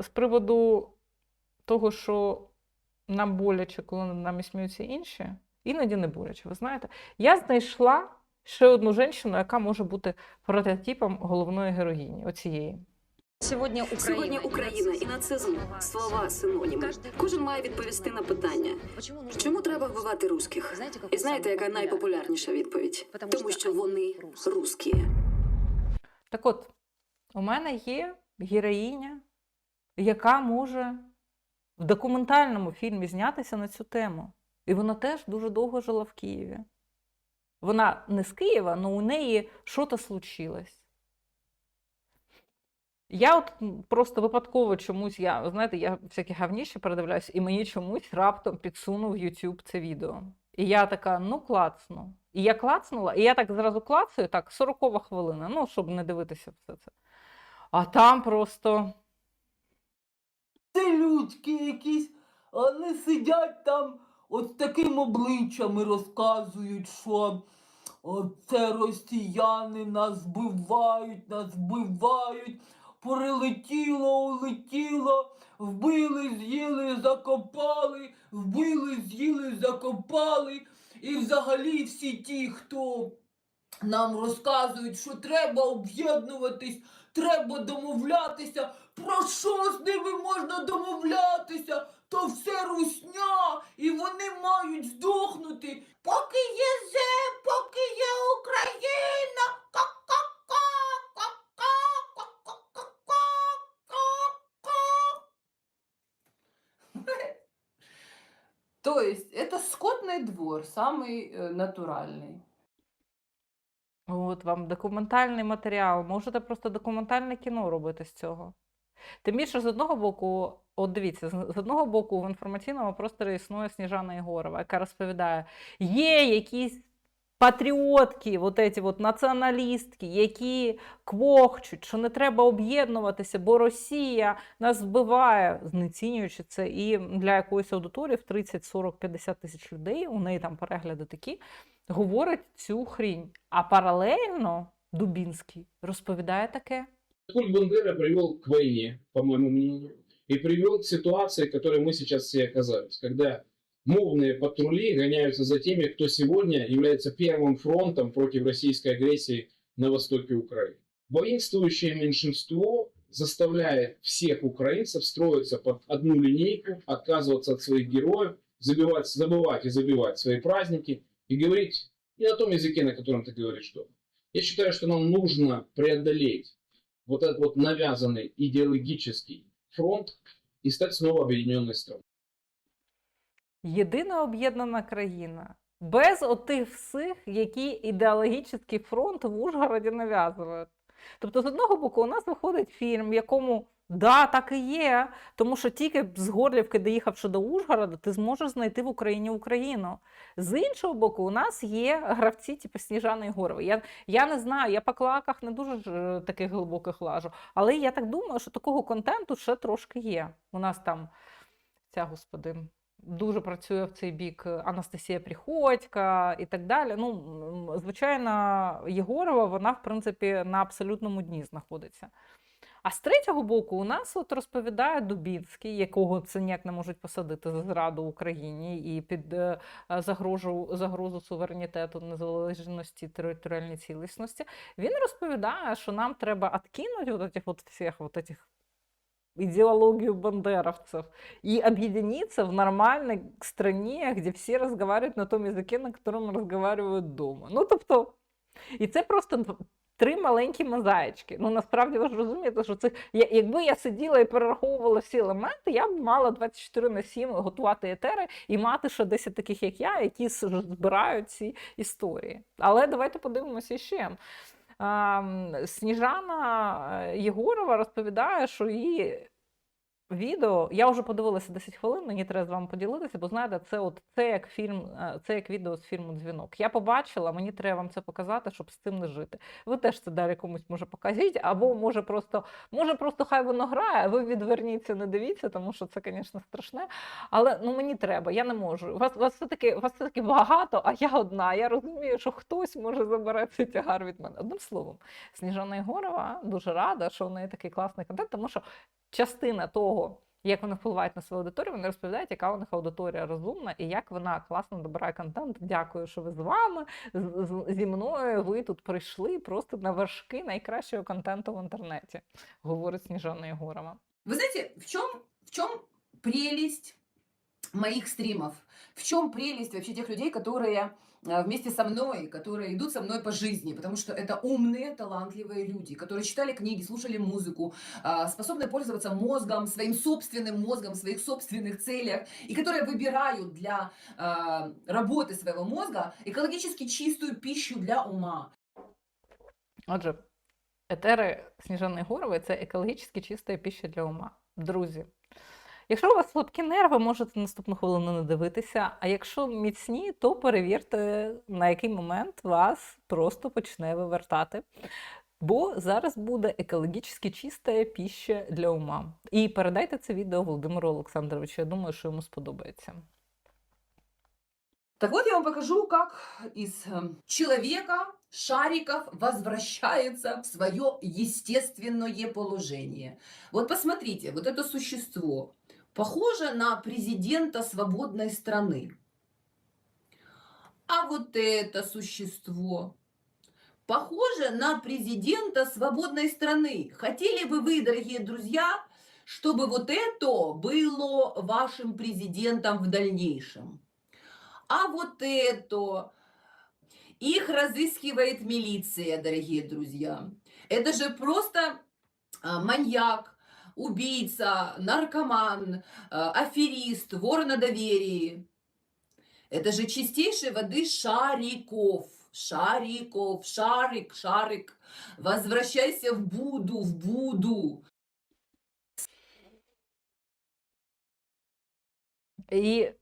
з приводу того, що нам боляче, коли над нами сміються інші, іноді не боляче. Ви знаєте, я знайшла ще одну жінку, яка може бути прототипом головної героїні оцієї. Сьогодні Україна, Сьогодні Україна і нацизм слова синоніми. Кожен має відповісти на питання, чому треба вбивати русських? І знаєте, яка найпопулярніша відповідь? Тому що вони русські. Так от, у мене є героїня, яка може в документальному фільмі знятися на цю тему. І вона теж дуже довго жила в Києві. Вона не з Києва, але у неї щось случилось. Я от просто випадково чомусь, я, знаєте, я всякі гавніші передивляюся, і мені чомусь раптом підсунув YouTube це відео. І я така, ну клацну. І я клацнула, і я так зразу клацаю, так, 40 хвилина, ну, щоб не дивитися все це. А там просто. Це людські якісь, вони сидять там от таким обличчям і розказують, що це росіяни нас вбивають, нас вбивають, прилетіло, улетіло, вбили, з'їли, закопали, вбили, з'їли, закопали. І взагалі всі ті, хто нам розказують, що треба об'єднуватись, треба домовлятися. Про що з ними можна домовлятися? То все русня, і вони мають здохнути. Поки є зе, поки є Україна. Ка-ка-ка, ка-ка, ка-ка-ка, ка-ка. То есть это скотный двор, самый э, натуральный. От вам документальний матеріал. Можете просто документальне кіно робити з цього. Тим більше, з одного боку, от дивіться, з одного боку, в інформаційному просторі існує Сніжана Єгорова, яка розповідає, є якісь патріотки, от эти от націоналістки, які квохчуть, що не треба об'єднуватися, бо Росія нас вбиває, знецінюючи це. І для якоїсь аудиторії в 30, 40, 50 тисяч людей, у неї там перегляди такі, говорить цю хрінь. А паралельно Дубінський розповідає таке. Культ Бандера привел к войне, по моему мнению, и привел к ситуации, в которой мы сейчас все оказались, когда мовные патрули гоняются за теми, кто сегодня является первым фронтом против российской агрессии на востоке Украины. Воинствующее меньшинство заставляет всех украинцев строиться под одну линейку, отказываться от своих героев, забивать, забывать и забивать свои праздники и говорить не на том языке, на котором ты говоришь дома. Я считаю, что нам нужно преодолеть вот этот вот навязанный идеологический фронт и стать снова объединенной страной. Єдина об'єднана країна. Без отих всіх, які ідеологічний фронт в Ужгороді нав'язують. Тобто, з одного боку, у нас виходить фільм, в якому да, так і є, тому що тільки з Горлівки, доїхавши до Ужгорода, ти зможеш знайти в Україні Україну. З іншого боку, у нас є гравці, типу Сніжана Єгорова. Я, я не знаю, я по клаках не дуже е, таких глибоких лажу, але я так думаю, що такого контенту ще трошки є. У нас там ця господи. Дуже працює в цей бік е, Анастасія Приходька і так далі. Ну, звичайно, Єгорова, вона, в принципі, на абсолютному дні знаходиться. А з третього боку, у нас от розповідає Дубінський, якого це ніяк не можуть посадити за зраду Україні і під е, е, загрожу, загрозу суверенітету, незалежності, територіальній цілісності. Він розповідає, що нам треба відкинути вот этих вот всіх вот этих идеологию бандеровцев и объединиться в нормальной стране, где всі разговаривают на тому язикі, на котором разговаривают дома. Ну, тобто, і це просто д- три маленькі мозаїчки. Ну, насправді ви ж розумієте, що я- якби я сиділа і перераховувала всі елементи, я б мала 24 на 7 готувати етери і мати ще 10 таких, як я, які збирають ці історії. Але давайте подивимося ще. Сніжана е, Єгорова розповідає, що її відео, я вже подивилася 10 хвилин, мені треба з вами поділитися, бо знаєте, це от це як фільм, е, це як відео з фільму Дзвінок. Я побачила, мені треба вам це показати, щоб з цим не жити. Ви теж це далі комусь може покажіть, або може просто, може просто хай воно грає, ви відверніться, не дивіться, тому що це, звісно, страшне. Але ну мені треба, я не можу. Вас, вас все-таки вас все-таки багато, а я одна. Я розумію, що хтось може забирати цей тягар від мене. Одним словом, Сніжана Єгорова дуже рада, що в неї такий класний контент, тому що частина того, як вони впливають на свою аудиторію, вони розповідають, яка у них аудиторія розумна і як вона класно добирає контент. Дякую, що ви з вами. з- з- Зі мною ви тут прийшли просто на вершки найкращого контенту в інтернеті, говорить Сніжана Єгорова. Вы знаете, в чем, в чем прелесть моих стримов? В чем прелесть вообще тех людей, которые э, вместе со мной, которые идут со мной по жизни, потому что это умные, талантливые люди, которые читали книги, слушали музыку, а, способны пользоваться мозгом, своим собственным мозгом, в своих собственных целях, и которые выбирают для а, работы своего мозга экологически чистую пищу для ума. Отже, етери Сніжани Єгорової – це екологічно чиста піща для ума. Друзі, якщо у вас слабкі нерви, можете наступну хвилину не дивитися. А якщо міцні, то перевірте, на який момент вас просто почне вивертати. Бо зараз буде екологічно чиста піща для ума. І передайте це відео Володимиру Олександровичу. Я думаю, що йому сподобається. Так вот, я вам покажу, как из эм, человека шариков возвращается в свое естественное положение. Вот посмотрите, вот это существо похоже на президента свободной страны. А вот это существо похоже на президента свободной страны. Хотели бы вы, дорогие друзья, чтобы вот это было вашим президентом в дальнейшем? А вот это их разыскивает милиция, дорогие друзья. Это же просто а, маньяк, убийца, наркоман, аферист, вор на доверии. Это же чистейшей воды Шариков. Шариков, Шарик, Шарик. Возвращайся в Буду, в Буду. І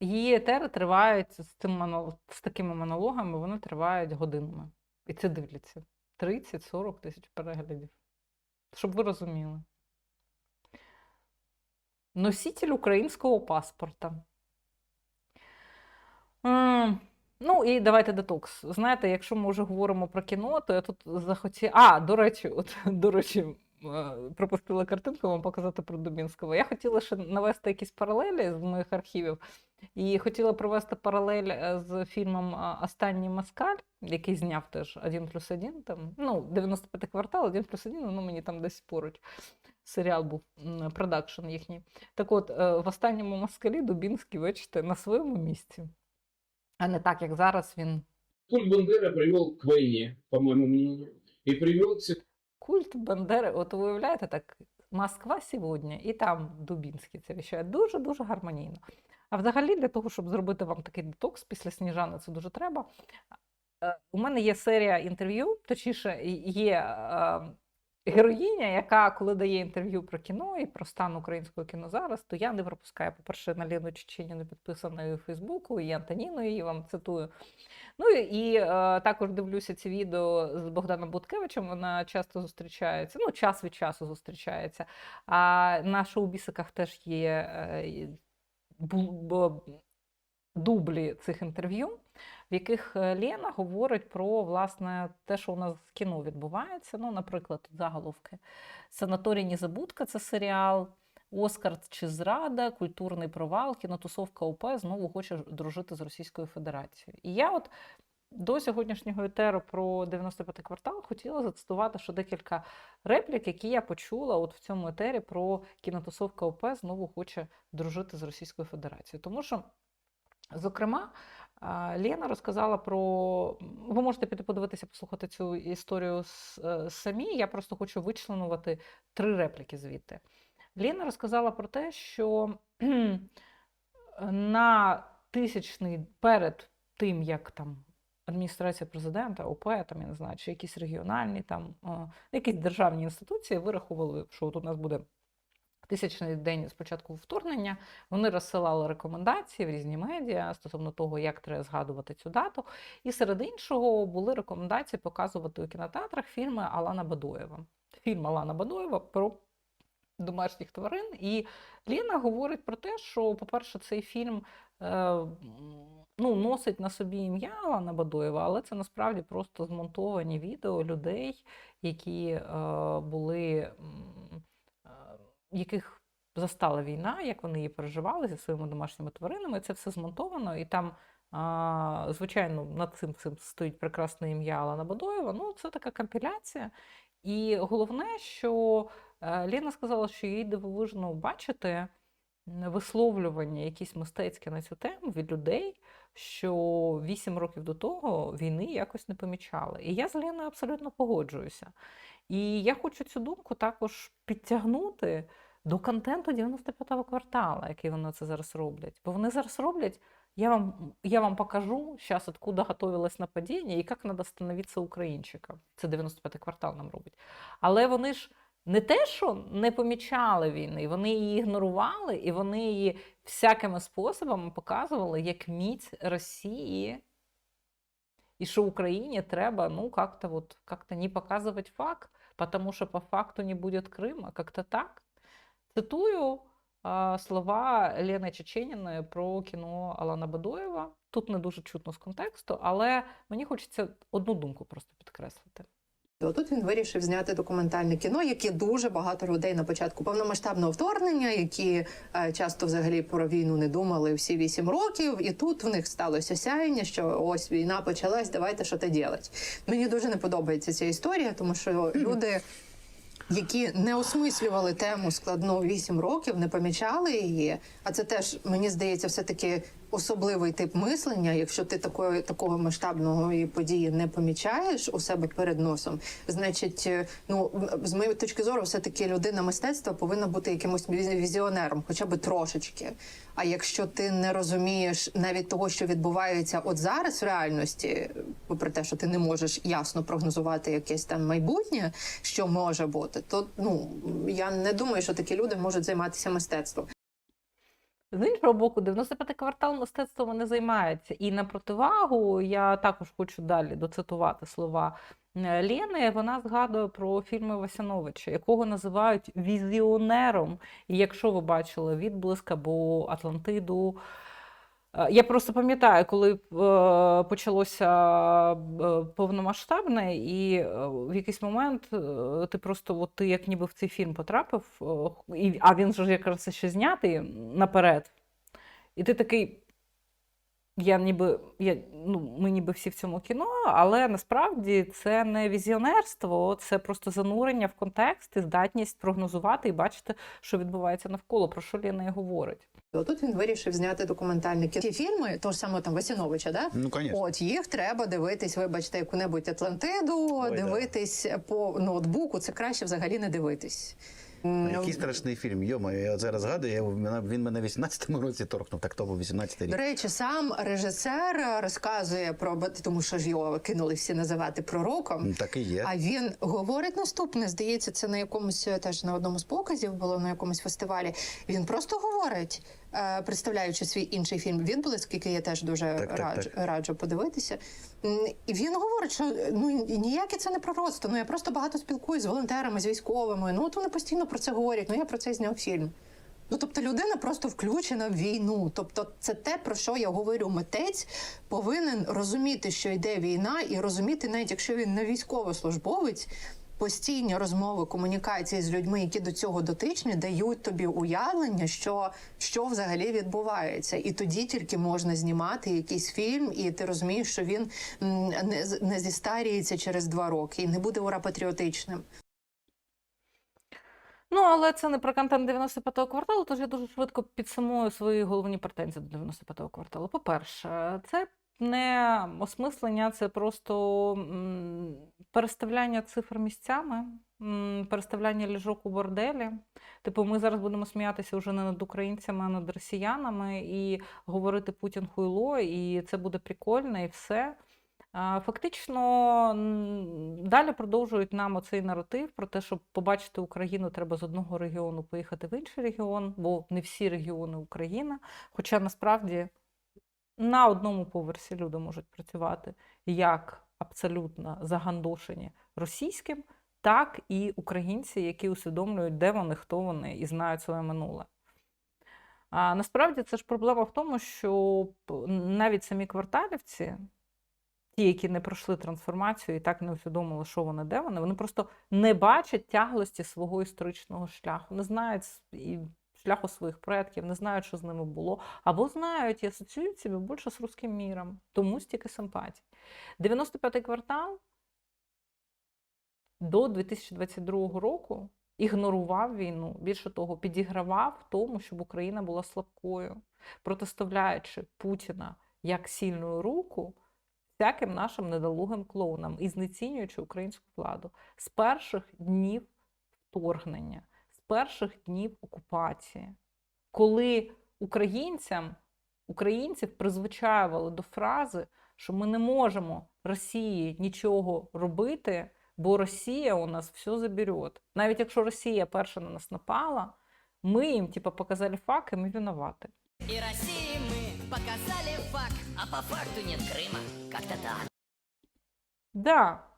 її етери тривають з, цим монол... з такими монологами, вони тривають годинами. І це дивляться. 30-40 тисяч переглядів. Щоб ви розуміли. Носитель українського паспорта. Ну і давайте детокс. Знаєте, якщо ми вже говоримо про кіно, то я тут захотіла. А, до речі, от, до речі, пропустила картинку вам показати про Дубінського. Я хотіла ще навести якісь паралелі з моїх архівів. І хотіла провести паралель е, з фільмом Останній Москаль, який зняв теж 1 плюс 1. Там, ну, 95 квартал, 1 плюс 1, воно мені там десь поруч. Серіал був продакшн їхній. Так от, е, в останньому москалі Дубінський, бачите, на своєму місці. А не так, як зараз він Культ Бандера привел к войне, по моему мнению, привел к ситуации, культ Бандери. От уявляєте, так, Москва сьогодні, і там Дубінський це віщає дуже-дуже гармонійно. А взагалі, для того, щоб зробити вам такий детокс після сніжани, це дуже треба. Е, У мене є серія інтерв'ю, точніше, є е, героїня, яка, коли дає інтерв'ю про кіно і про стан українського кіно зараз, то я не пропускаю, по-перше, на Лену Чеченіну підписаною у Фейсбуку, і Антоніну її вам цитую. Ну і, е, також дивлюся ці відео з Богданом Буткевичем. Вона часто зустрічається, ну, час від часу зустрічається. А на шоу-бісиках теж є е, бо- дублі цих інтерв'ю, в яких е, Лена говорить про власне те, що у нас в кіно відбувається. Ну, наприклад, заголовки. Санаторій Незабудка це серіал. Оскар чи зрада, культурний провал, кінотусовка ОП знову хоче дружити з Російською Федерацією. І я от до сьогоднішнього етеру про 95 квартал хотіла зацитувати ще декілька реплік, які я почула от в цьому етері про кінотусовка ОП знову хоче дружити з Російською Федерацією. Тому що, зокрема, Лена розказала про. Ви можете піти подивитися, послухати цю історію е, самі. Я просто хочу вичленувати три репліки звідти. Лена розказала про те, що на тисячний перед тим, як там адміністрація президента, ОП, там я не знаю, чи якісь регіональні, там якісь державні інституції вирахували, що от у нас буде тисячний день з початку вторгнення. Вони розсилали рекомендації в різні медіа стосовно того, як треба згадувати цю дату. І серед іншого були рекомендації показувати у кінотеатрах фільми Алана Бадоєва. Фільм Алана Бадоєва про домашніх тварин. І Ліна говорить про те, що, по-перше, цей фільм е, ну, носить на собі ім'я Алана Бадоєва, але це насправді просто змонтовані відео людей, які е, були яких застала війна, як вони її переживали зі своїми домашніми тваринами. Це все змонтовано, і там, звичайно, над цим всім стоїть прекрасне ім'я Алана Бадоєва. Ну, це така компіляція. І головне, що е, Ліна сказала, що їй дивовижно бачити висловлювання якісь мистецькі на цю тему від людей, що вісім років до того війни якось не помічали. І я з Ліною абсолютно погоджуюся. І я хочу цю думку також підтягнути до контенту 95-го квартала, який вони це зараз роблять. Бо вони зараз роблять. Я вам, я вам покажу сейчас, откуда готовилось нападіння і як треба становитися українчиком. Це 95-й квартал нам робить. Але вони ж не те, що не помічали війни, вони її ігнорували, і вони її всякими способами показували як міць Росії. І що Україні треба, ну, как-то вот, как-то не показувати факт, потому що по факту не будет Крыма, как-то так. Цитую э, слова Лени Чеченіної про кіно Алана Бадоєва. Тут не дуже чутно з контексту, але мені хочеться одну думку просто підкреслити. Тут він вирішив зняти документальне кіно, яке дуже багато людей на початку повномасштабного вторгнення, які е, часто взагалі про війну не думали всі вісім років. І тут в них сталося сяєння, що ось війна почалась, давайте що то делать. Мені дуже не подобається ця історія, тому що люди. Які не осмислювали тему складну вісім років, не помічали її. А це теж мені здається, все таки особливий тип мислення. Якщо ти такої такого масштабного події не помічаєш у себе перед носом, значить, е, ну з моєї точки зору, все таки людина мистецтва повинна бути якимось віз- візіонером, хоча б трошечки. А якщо ти не розумієш навіть того, що відбувається от зараз в реальності, попри те, що ти не можеш ясно прогнозувати якесь там майбутнє, що може бути, то ну я не думаю, що такі люди можуть займатися мистецтвом. З іншого боку, 95-й квартал мистецтво вони займається. І на противагу я також хочу далі доцитувати слова е, Лєни. Вона згадує про фільми Васяновича, якого називають візіонером. І якщо ви бачили відблиск або Атлантиду. Е, Я просто пам'ятаю, коли е, почалося е, повномасштабне, і в якийсь момент ти просто, от ти як ніби в цей фільм потрапив, а він ж якраз ще знятий наперед. І ти такий. Я ніби, я, ну, ми ніби всі в цьому кіно, але насправді це не візіонерство, це просто занурення в контекст і здатність прогнозувати і бачити, що відбувається навколо, про що Ліна і говорить. Тут він вирішив зняти документальні кіно. Ті фільми, того ж самого там Васяновича, да? Ну, конечно. От їх треба дивитись, вибачте, яку-небудь Атлантиду, Ой, да. дивитись по ноутбуку. Це краще взагалі не дивитись. Який страшний фільм. Йома, я зараз згадую, я, він мене в 18-му році торкнув, так то був 18-й До речі, сам режисер розказує про тому, що ж його кинули всі називати пророком. Ну, Так і є. А він говорить наступне. Здається, це на якомусь е, теж на одному з показів було на якомусь фестивалі. Він просто говорить, е, представляючи свій інший фільм «Відблиск», який я теж дуже Так, так, раджу, так. раджу подивитися. І він говорить, що ну ніяке це не пророцтво. Ну я просто багато спілкуюсь з волонтерами, з військовими. Ну от вони постійно про це говорять. Ну я про це зняв фільм. Ну, тобто людина просто включена в війну. Тобто, це те, про що я говорю. Митець повинен розуміти, що йде війна, і розуміти, навіть якщо він не військовослужбовець, постійні розмови, комунікації з людьми, які до цього дотичні, дають тобі уявлення, що, що взагалі відбувається. І тоді тільки можна знімати якийсь фільм, і ти розумієш, що він не, не зістаріється через два роки і не буде ура патріотичним. Ну, але це не про контент 95-го кварталу, тож я дуже швидко підсумую свої головні претензії до 95-го кварталу. По-перше, це не осмислення, це просто переставляння цифр місцями, переставляння ліжок у борделі. Типу, ми зараз будемо сміятися вже не над українцями, а над росіянами, і говорити Путін хуйло, і це буде прикольно, і все. Фактично далі продовжують нам оцей наратив про те, щоб побачити Україну, треба з одного регіону поїхати в інший регіон, бо не всі регіони Україна. Хоча насправді на одному поверсі люди можуть працювати як абсолютно загандошені російським, так і українці, які усвідомлюють, де вони, хто вони і знають своє минуле. А насправді це ж проблема в тому, що навіть самі кварталівці ті, які не пройшли трансформацію і так не усвідомили, що вони, де вони, вони просто не бачать тяглості свого історичного шляху, не знають і шляху своїх предків, не знають, що з ними було, або знають і асоціюють себе більше з руським міром, тому стільки симпатій. 95-й квартал до 2022 року ігнорував війну, більше того, підігравав тому, щоб Україна була слабкою, протиставляючи Путіна як сильну руку всяким нашим недолугим клоунам і знецінюючи українську владу з перших днів вторгнення, перших днів окупації, коли українцям, українців призвичаювали до фрази, що ми не можемо Росії нічого робити, бо Росія у нас все заберет. Навіть якщо Росія перша на нас напала, ми їм типу, показали факт, і ми винувати. И России мы показали факт, а по факту нет Крыма. Как-то так. Да.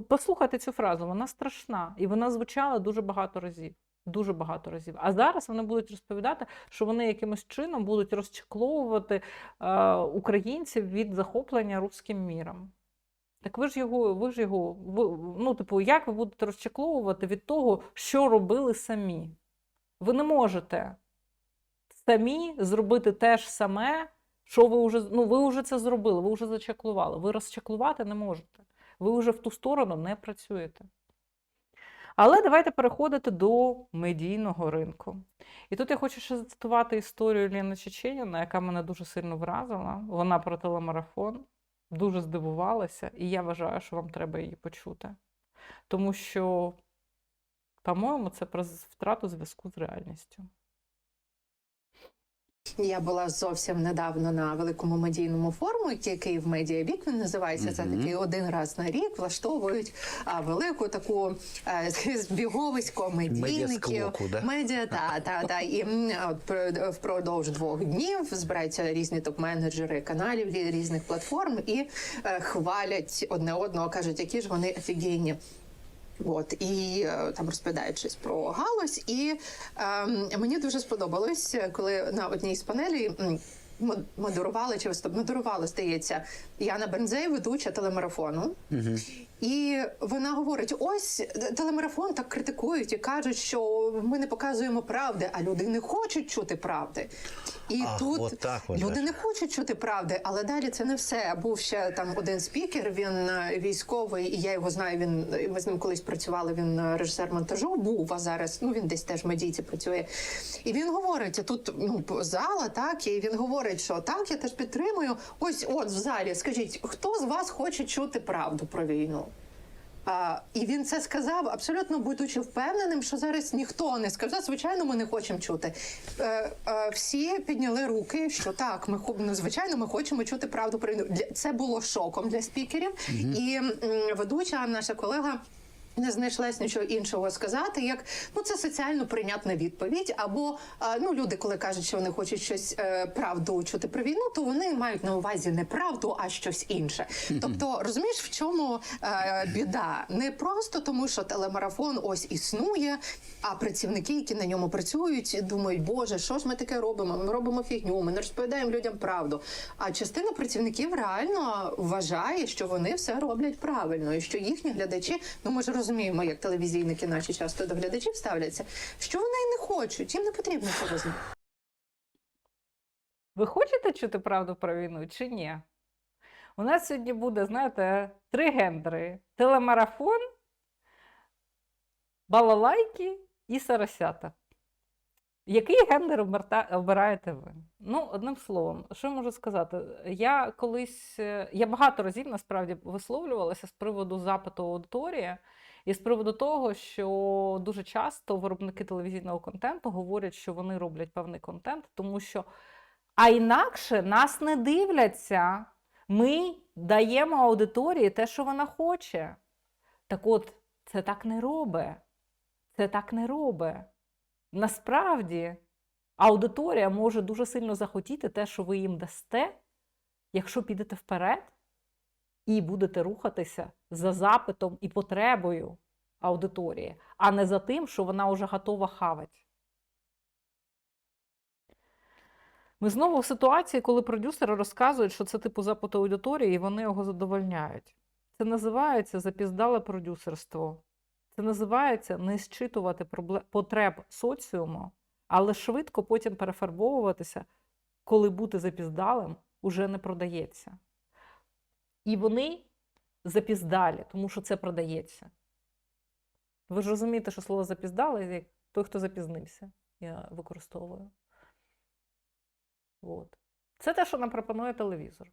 Послухайте цю фразу, вона страшна, і вона звучала дуже багато разів. Дуже багато разів. А зараз вони будуть розповідати, що вони якимось чином будуть розчекловувати е, українців від захоплення руським міром. Так ви ж його, ви ж його, ви, ну, типу, як ви будете розчекловувати від того, що робили самі? Ви не можете самі зробити те ж саме, що ви вже, ну, ви вже це зробили, ви вже зачеклували. Ви розчеклувати не можете. Ви вже в ту сторону не працюєте. Але давайте переходити до медійного ринку. І тут я хочу ще зацитувати історію Ліни Чеченіна, яка мене дуже сильно вразила. Вона про телемарафон дуже здивувалася, і я вважаю, що вам треба її почути. Тому що, по-моєму, це про втрату зв'язку з реальністю. Я була зовсім недавно на великому медійному форуму, який Київ Медіа Вік він називається. Це такий один раз на рік влаштовують а, велику таку е, збіговисько медійників. Да? Медіа, та, та, та. І от про- впродовж двох днів збираються різні топ-менеджери каналів різних платформ і е, хвалять одне одного, кажуть, які ж вони офігенні. От і е, там розповідаючись про галузь, і е, мені дуже сподобалось, коли на одній з панелей. Модерували чи виступ модерували, здається, Яна Бензей, ведуча телемарафону. І вона говорить: ось телемарафон так критикують і кажуть, що ми не показуємо правди, а люди не хочуть чути правди. І Ах, тут от так от, люди не хочуть чути правди, але далі це не все. Був ще там один спікер. Він е, військовий, і я його знаю. Він ми з ним колись працювали. Він е, режисер монтажу. Був а зараз. Ну він десь теж в медійці працює. І він говорить: тут ну зала, так і він говорить, що так, я теж підтримую. Ось, от в залі. Скажіть, хто з вас хоче чути правду про війну? А, і він це сказав абсолютно будучи впевненим, що зараз ніхто не сказав. Звичайно, ми не хочемо чути. Е, е, всі підняли руки, що так, ми ну, звичайно, ми хочемо чути правду про війну. Це було шоком для спікерів. І м, ведуча наша колега. Не знайшлась нічого іншого сказати, як ну це соціально прийнятна відповідь. Або ну люди, коли кажуть, що вони хочуть щось е, правду чути про війну, то вони мають на увазі не правду, а щось інше. Тобто, розумієш, в чому е, біда? Не просто тому, що телемарафон ось існує, а працівники, які на ньому працюють, думають, боже, що ж ми таке робимо? Ми робимо фігню, ми не розповідаємо людям правду. А частина працівників реально вважає, що вони все роблять правильно, і що їхні глядачі, ну ми ж розуміємо, як телевізійники наші часто до глядачів ставляться, що вони і не хочуть, їм не потрібно цього знати. Ви хочете чути правду про війну чи ні? У нас сьогодні буде, знаєте, три гендери: телемарафон, балалайки і сарасята. Який гендер обираєте ви? Ну, одним словом, що я можу сказати? Я колись, е, я багато разів насправді висловлювалася з приводу запиту аудиторії і з приводу того, що дуже часто виробники телевізійного контенту говорять, що вони роблять певний контент, тому що а інакше нас не дивляться. Ми даємо аудиторії те, що вона хоче. Так от, це так не робить. Це так не робить. Насправді, аудиторія може дуже сильно захотіти те, що ви їм дасте, якщо підете вперед і будете рухатися за запитом і потребою аудиторії, а не за тим, що вона вже готова хавати. Ми знову в ситуації, коли продюсери розказують, що це типу запит аудиторії, і вони його задовольняють. Це називається запіздале продюсерство. Це називається не зчитувати потреб соціуму, але швидко потім перефарбовуватися, коли бути запіздалим уже не продається. І вони запіздалі, тому що це продається. Ви ж розумієте, що слово запіздали, як той, хто запізнився, я використовую. От. Це те, що нам пропонує телевізор.